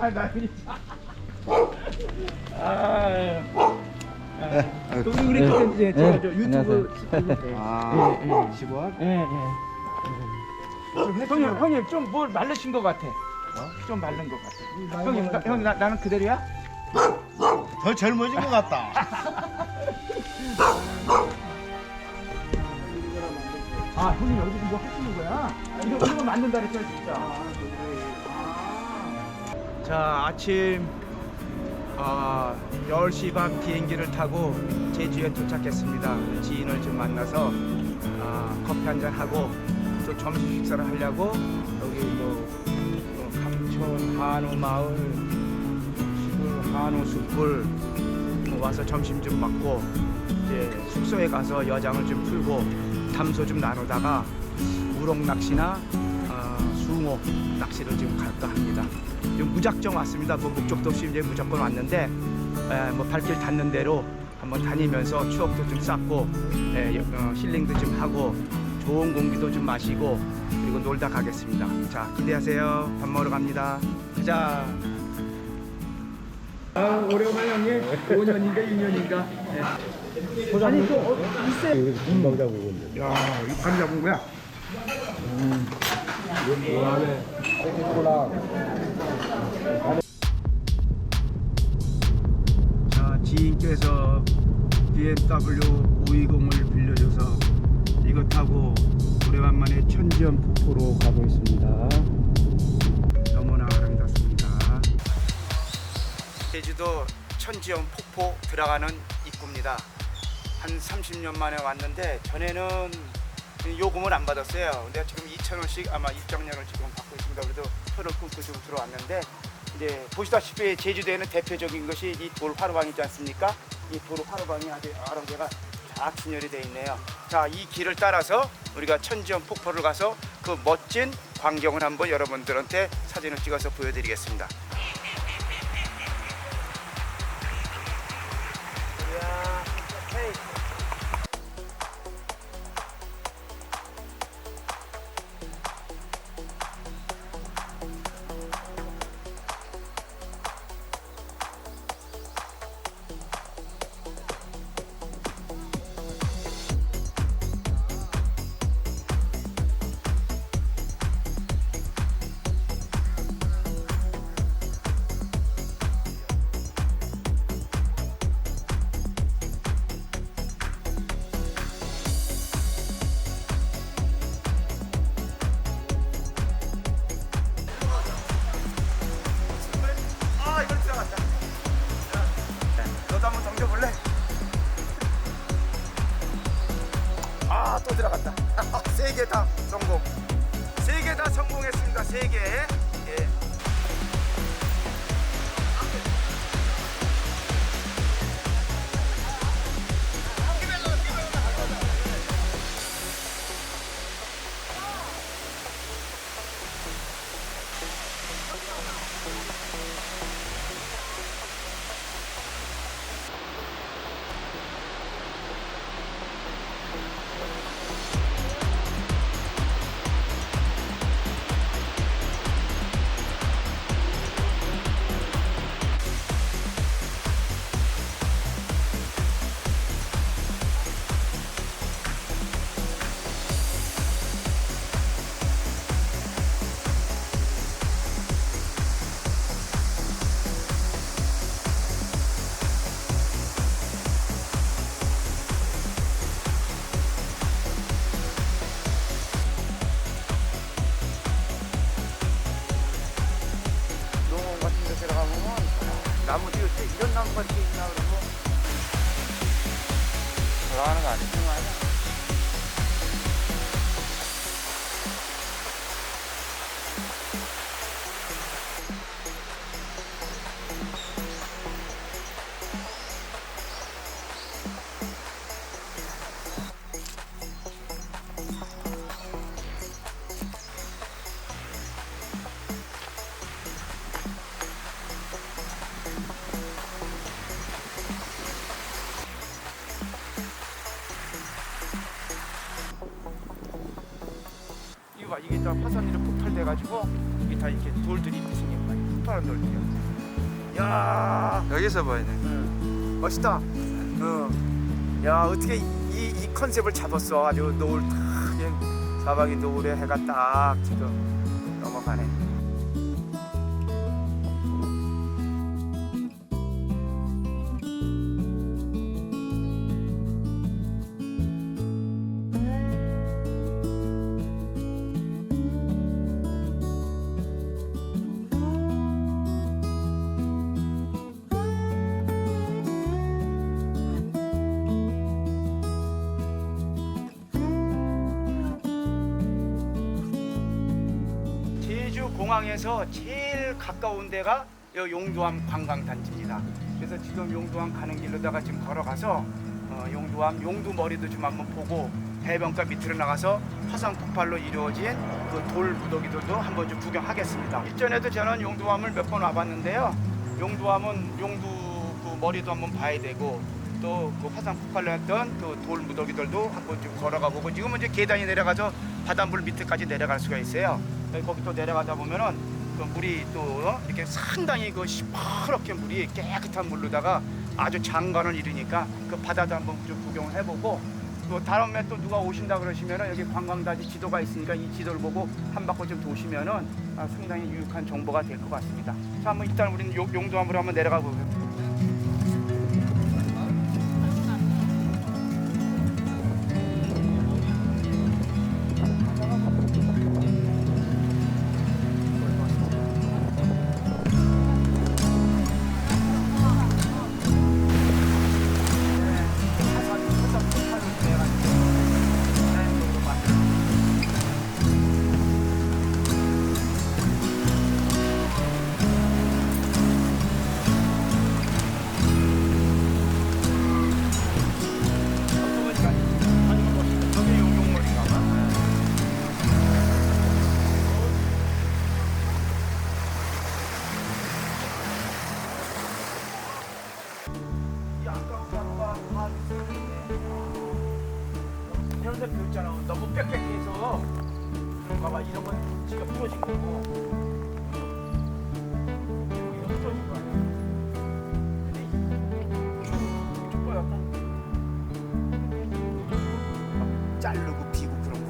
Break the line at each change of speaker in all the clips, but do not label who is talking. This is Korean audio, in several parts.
아, 나 진짜. 아. 아, 또 우리 우리 그 이제 저, 저 유튜브.
아,
예, 예.
15원?
예, 예. 형님, 형님 좀 뭘 말르신 것 같아. 좀 마른 것 같아. 형님, 나, 형 나, 나는 그대로야?
더 젊어진 것 같다.
아, 형님 여기서 뭐 하시는 거야? 이거 이거 만든다 그랬죠, 진짜. 자, 아침 아, 10시 반 비행기를 타고 제주에 도착했습니다. 지인을 좀 만나서 아, 커피 한잔 하고 또 점심 식사를 하려고 여기 뭐 어, 감천 한우 마을 한우 숯불 와서 점심 좀 먹고 이제 숙소에 가서 여장을 좀 풀고 담소 좀 나누다가 우럭 낚시나 어, 숭어 낚시를 지금 갈까 합니다. 지금 무작정 왔습니다. 뭐 목적도 없이 이제 무조건 왔는데 에, 뭐 발길 닿는 대로 한번 다니면서 추억도 좀 쌓고 에, 여- 어, 힐링도 좀 하고 좋은 공기도 좀 마시고 그리고 놀다 가겠습니다. 자 기대하세요. 밥 먹으러 갑니다. 가자. 아 오래간만에 형님 5년인가 6년인가 아니 그 어, 있어요
금방 잡고 있는데.
야 이거 감 잡은 거야? 자 지인께서 BMW 520을 빌려줘서 이거 타고 오래간만에 천지연 폭포로 가고 있습니다. 너무나 아름답습니다. 제주도 천지연 폭포 들어가는 입구입니다. 한 30년 만에 왔는데 전에는 요금을 안 받았어요. 근데 지금 2,000원씩 아마 입장료를 지금 받고 있습니다. 그래도 표를 끊고 지금 들어왔는데 이제 보시다시피 제주도에는 대표적인 것이 이 돌 화로방이지 않습니까? 이 돌 화로방이 아주 개가 쫙 진열이 되어 있네요. 자, 이 길을 따라서 우리가 천지연 폭포를 가서 그 멋진 광경을 한번 여러분들한테 사진을 찍어서 보여드리겠습니다. 성공했습니다. 세 개. 다 화산으로 폭발돼가지고 이게 다 이렇게 돌들이 이렇게 생긴 거야 폭발 사람 놀기야. 야,
여기서 봐야 돼.
멋있다. 어. 야, 어떻게 이, 이 컨셉을 잡았어? 아주 노을 탁, 사방이 노을에 해가 딱 지금 넘어가네. 제일 가까운 데가 요 용두암 관광단지입니다. 그래서 지금 용두암 가는 길로다가 지금 걸어가서 어, 용두암 용두 머리도 좀 한번 보고 해변가 밑으로 나가서 화산 폭발로 이루어진 그 돌 무더기들도 한번 좀 구경하겠습니다. 이전에도 저는 용두암을 몇 번 와봤는데요. 용두암은 용두 그 머리도 한번 봐야 되고 또 그 화산 폭발로 했던 그 돌 무더기들도 한번 좀 걸어가 보고 지금은 이제 계단이 내려가서 바닷물 밑에까지 내려갈 수가 있어요. 네, 거기 또 내려가다 보면은 그 물이 또 어? 이렇게 상당히 그 시퍼렇게 물이 깨끗한 물로다가 아주 장관을 이루니까 그 바다도 한번 좀 구경을 해보고 또 다음에 또 누가 오신다 그러시면은 여기 관광단지 지도가 있으니까 이 지도를 보고 한 바퀴 좀 도시면은 아, 상당히 유익한 정보가 될 것 같습니다. 자, 한번 일단 우리는 용- 용두암으로 한번 내려가. 저게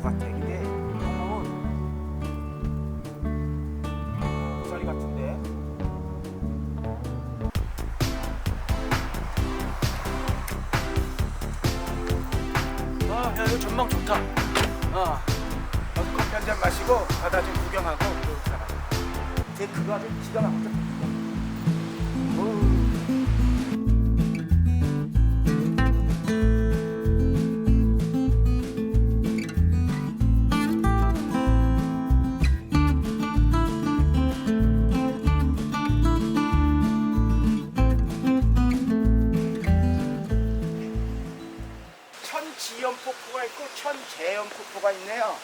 같아. 근데 이거는 고사리 같은데. 아, 야, 이거 전망 좋다. 어. 여기 커피 한 잔 마시고 바다 좀 구경하고 그렇잖아. 데크가 아주 기가 막히다. 천재연 폭포가 있네요.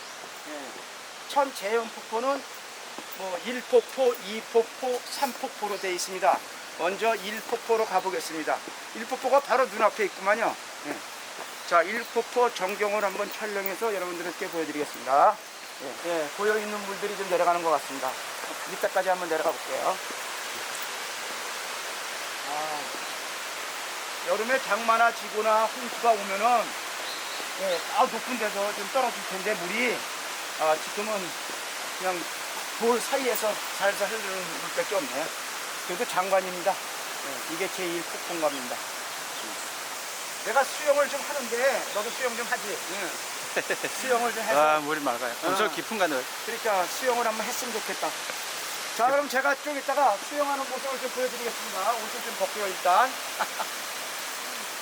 예. 천재연 폭포는 뭐 1폭포, 2폭포, 3폭포로 되어 있습니다. 먼저 1폭포로 가보겠습니다. 1폭포가 바로 눈앞에 있구만요. 예. 자, 1폭포 전경을 한번 촬영해서 여러분들께 보여드리겠습니다. 예, 예, 고여있는 물들이 좀 내려가는 것 같습니다. 밑에까지 한번 내려가 볼게요. 아, 여름에 장마나 지구나 홍수가 오면은 예, 아 높은 데서 좀 떨어질 텐데 물이 아, 지금은 그냥 돌 사이에서 살살 흐르는 물밖에 없네요. 그래도 장관입니다. 예, 이게 제1 폭풍감입니다. 내가 수영을 좀 하는데 너도 수영 좀 하지? 수영을 좀 해서
아, 물이 맑아요. 엄청
어.
깊은 가늘.
그러니까 수영을 한번 했으면 좋겠다. 자, 그럼 제가 좀 이따가 수영하는 모습을 좀 보여드리겠습니다. 옷을 좀 벗고요, 일단.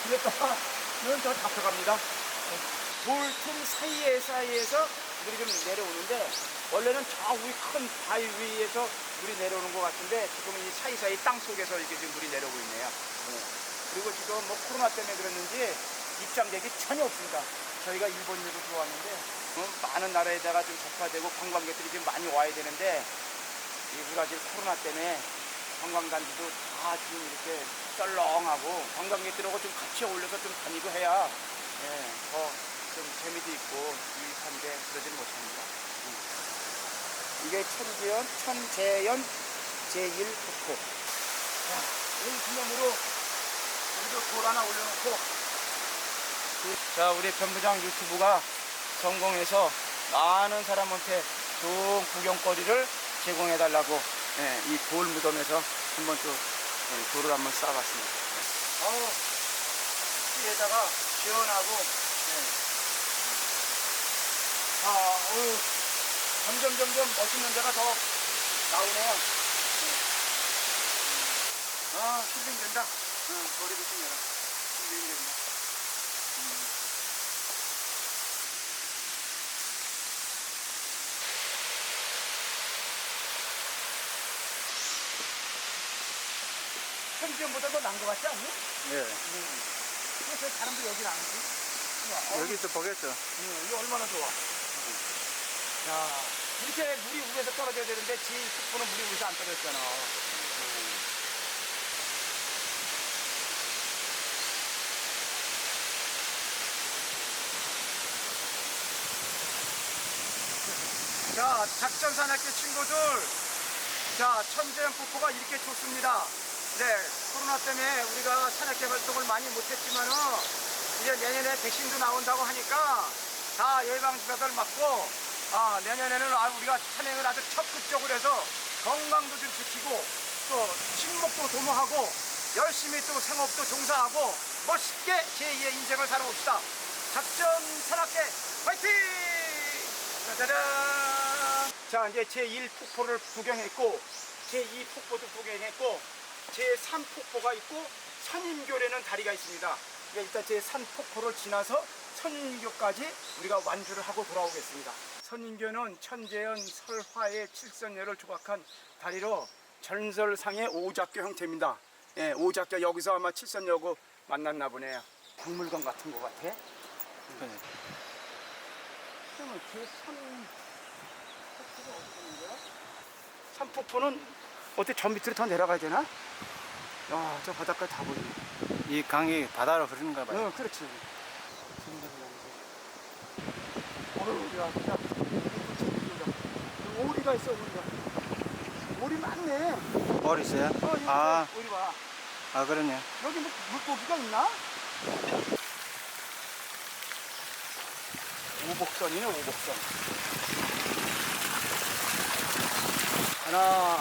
이랬다가는 저 잡혀갑니다. 돌 틈 사이에 사이에서 물이 좀 내려오는데, 원래는 저위큰 바위 위에서 물이 내려오는 것 같은데, 지금은 이 사이사이 땅 속에서 이렇게 지금 물이 내려오고 있네요. 네. 그리고 지금 뭐 코로나 때문에 그랬는지 입장객이 전혀 없습니다. 저희가 일본 일을 좋아하는데 어, 많은 나라에다가 좀 접화되고 관광객들이 좀 많이 와야 되는데 이 브라질 코로나 때문에 관광단지도 다 지금 이렇게 썰렁하고 관광객들하고 좀 같이 어울려서 좀 다니고 해야 예, 더좀 재미도 있고 유익한데 그러지는 못합니다. 음. 이게 천재연, 천재연 제1폭포. 자, 이 기념으로 우리도 돌 하나 올려놓고. 자, 우리 변부장 유튜브가 성공해서 많은 사람한테 좋은 구경거리를 제공해달라고 예, 이돌 무덤에서 한번 또 예, 돌을 한번 쌓아봤습니다. 아우, 뒤에다가 시원하고, 예. 아, 어휴, 점점 점점 멋있는 데가 더 나오네요. 네. 아, 힐링 된다. 응, 머리도 좀 내라. 힐링 된다. 편지전보다 더 나은 것 같지 않니?
예.
그 래서 사람들이 여기를 안 오지?
여기서 보겠죠.
응, 이거 얼마나 좋아. 자, 이렇게 물이 위에서 떨어져야 되는데 지인 숙부는 물이 위에서 안 떨어졌잖아. 자, 작전 산악회 친구들. 자, 천재연 폭포가 이렇게 좋습니다. 네, 코로나 때문에 우리가 산악회 활동을 많이 못했지만은 이제 내년에 백신도 나온다고 하니까 다 예방주사들 맞고 아, 내년에는 아, 우리가 산행을 아주 적극적으로 해서 건강도 좀 지키고 또 친목도 도모하고 열심히 또 생업도 종사하고 멋있게 제2의 인생을 살아봅시다. 작전 산악회 화이팅! 짜자잔! 자, 이제 제1 폭포를 구경했고 제2 폭포도 구경했고 제3폭포가 있고 선인교라는 다리가 있습니다. 그러니까 일단 제3폭포를 지나서 선인교까지 우리가 완주를 하고 돌아오겠습니다. 선인교는 천재연 설화의 칠선녀를 조각한 다리로 전설상의 오작교 형태입니다. 예, 오작교 여기서 아마 칠선녀고 만났나 보네요. 박물관 같은 것 같아. 그러면 제3 폭포가 어디 있는 거야? 삼폭포는 어떻게 저 밑으로 더 내려가야 되나? 야, 저 바닷가에 다 보이네.
이 강이 바다로 흐르는가 봐요.
어, 그렇지. 어휴, 야, 진짜. 오리가 있어, 오리가. 오리 많네.
뭘 있어요?
어, 여기
아,
오리 봐.
아, 그러네요.
여기 뭐 물고기가 있나? 오복선이네, 오복선. 하나,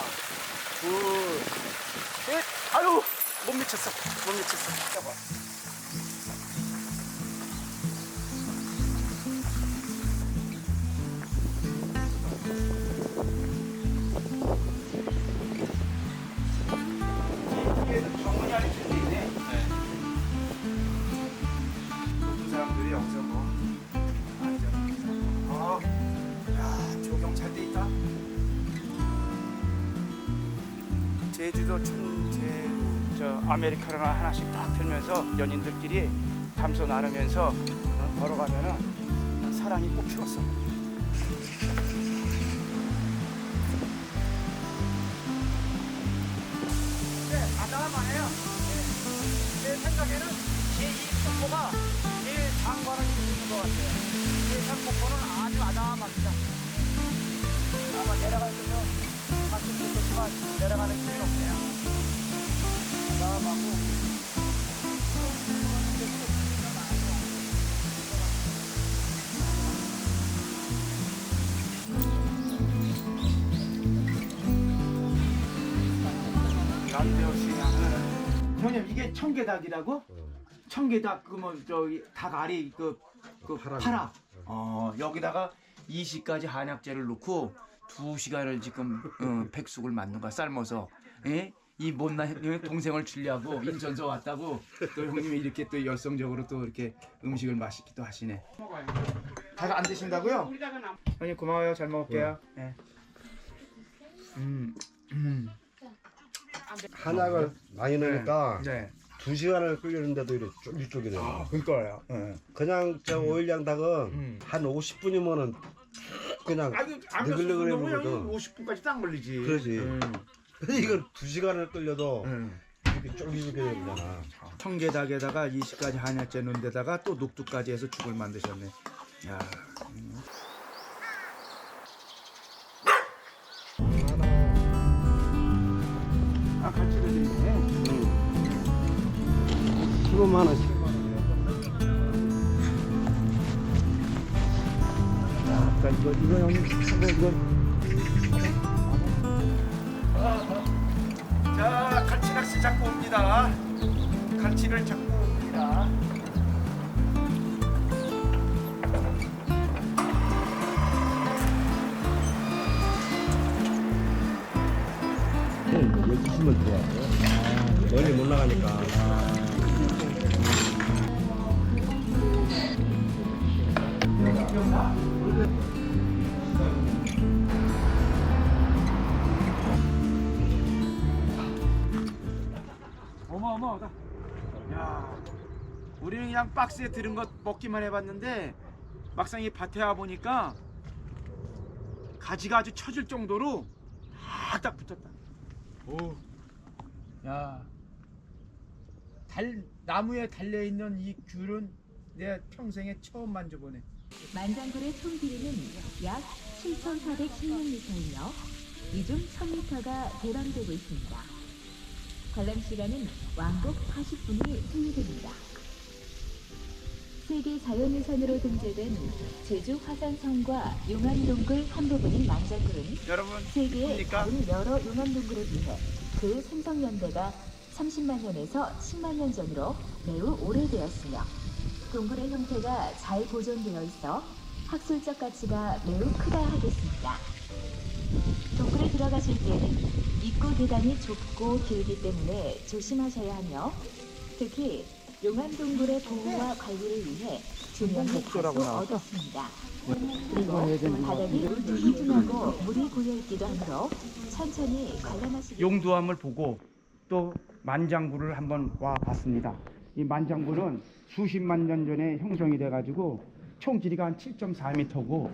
둘, 셋. 아유, 못 미쳤어. 못 미쳤어. 잡아. 딱 들면서 연인들끼리 담소 나누면서 어, 걸어가면은 사랑이 꼭 피었어. 네, 아담하네요. 제 생각에는 제2 폭포가 제일 장관을 이루는 것 같아요. 제3 폭포는 아주 아담합니다. 아마 내려갈 때면 가끔 있겠지만 내려가는 힘이 없네요. 아담하고. 형님 이게 청개닭이라고? 청개닭 그뭐 저기 닭 알이 그, 그 파라. 어 여기다가 20가지 한약재를 넣고 2시간을 지금 어, 백숙을 만든 거야 삶아서 예? 이 못난 동생을 주려고 인천서 왔다고 또 형님이 이렇게 또 열성적으로 또 이렇게 음식을 맛있게 또 하시네 다안 드신다고요? 형님 고마워요 잘 먹을게요 예. 음, 음.
한약을 많이 넣으니까
네.
두 시간을 끓이는데도 이렇게 쫄깃쫄깃해요.
아, 그니까요. 예.
그냥 저 오일량 닭은
음.
한 50분이면은 그냥
아니,
느글느글해
면
보거든.
50분까지 딱 걸리지.
그러지.
음.
이걸 두 시간을 끓여도
음.
이렇게 쫄깃쫄깃하잖아.
청개닭에다가 20가지 한약재 넣은 데다가 또 녹두까지 해서 죽을 만드셨네. 야. 음. 아, 같이 드리네.
응. 15만 원씩.
자, 이거, 이거 형님, 이거. 자, 갈치 낚시 잡고 옵니다. 갈치를 잡고 옵니다.
여기 있으면 들어와요. 멀리 못 나가니까.
어마어마하다. 야, 우리는 그냥 박스에 들은 것 먹기만 해봤는데 막상 이 밭에 와 보니까 가지가 아주 처질 정도로 다 딱 붙었다. 오, 야, 달 나무에 달려 있는 이 귤은 내 평생에 처음 만져보네.
만장굴의 총 길이는 약 7,416m이며 이중 1,000m가 개방되고 있습니다. 관람 시간은 왕복 40분이 소요됩니다. 세계 자연유산으로 등재된 제주 화산성과 용암동굴 한 부분인 만장굴은
여러분,
세계의
뭡니까?
다른 여러 용암동굴에 비해 그 생성 연대가 30만 년에서 10만 년 전으로 매우 오래되었으며 동굴의 형태가 잘 보존되어 있어 학술적 가치가 매우 크다 하겠습니다. 동굴에 들어가실 때는 입구 계단이 좁고 길기 때문에 조심하셔야 하며 특히 용암 동굴의 보호와 관리를 위해
목조라고 나왔다.
어둡습니다. 그리고 바닥이 둥둥하고 물이 고여 있기도 하므로 천천히 관람하시기
용두암을 보고 또 만장굴을 한번 와 봤습니다. 이 만장굴은 수십만 년 전에 형성이 돼 가지고 총 길이가 한 7.4m고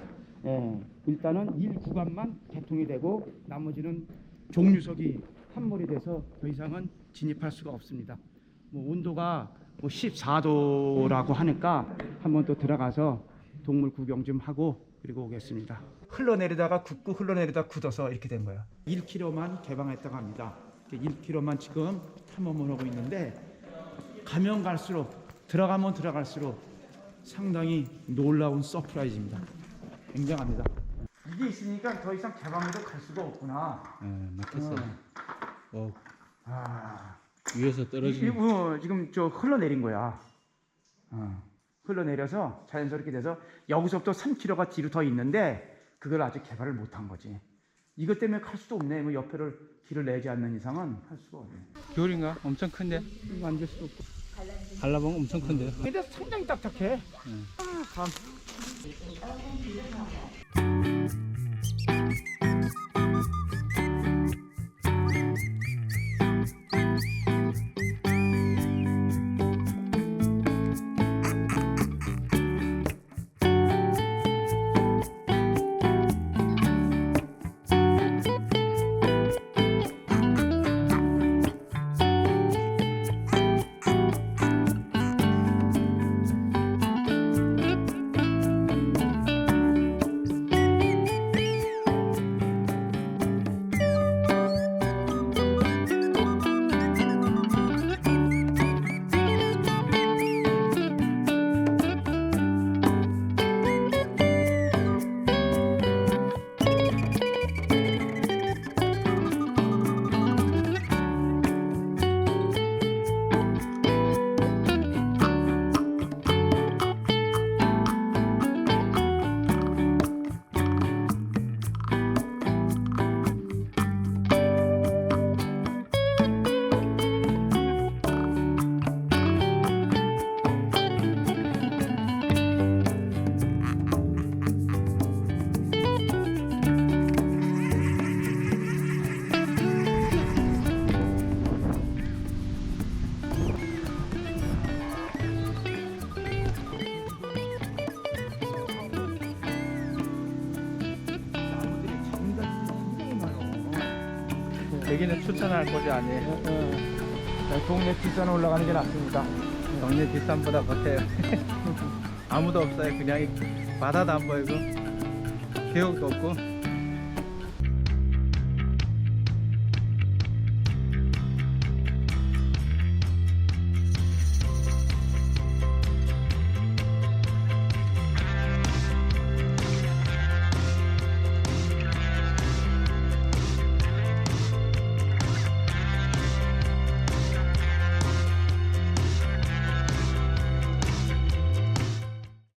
예, 일단은 일 구간만 개통이 되고 나머지는 종류석이 함몰이 돼서 더 이상은 진입할 수가 없습니다. 뭐 온도가 뭐 14도라고 하니까 한번 또 들어가서 동물 구경 좀 하고 그리고 오겠습니다. 흘러내리다가 굳고 흘러내리다 굳어서 이렇게 된 거예요. 1km만 개방했다고 합니다. 1km만 지금 탐험을 하고 있는데 가면 갈수록 들어가면 들어갈수록 상당히 놀라운 서프라이즈입니다. 굉장합니다. 이게 있으니까 더 이상 개방해도 갈 수가 없구나.
아, 막혔어.
어.
어,
아,
위에서
이-
떨어지는
어, 지금 저 흘러내린 거야. 어, 흘러내려서 자연스럽게 돼서 여기서부터 3km가 뒤로 더 있는데 그걸 아직 개발을 못한 거지. 이것 때문에 갈 수도 없네. 뭐 옆에를 길을 내지 않는 이상은 할 수가 없네.
귤인가? 엄청 큰데?
만질 수도 없고.
갈라봉 엄청 큰데요?
근데 상당히 딱딱해. 아, 감.
여기는 추천할 곳이 아니에요.
자, 동네 뒷산 올라가는 게 낫습니다.
동네 뒷산보다 못해요. 아무도 없어요. 그냥 이 바다도 안 보이고 계곡도 없고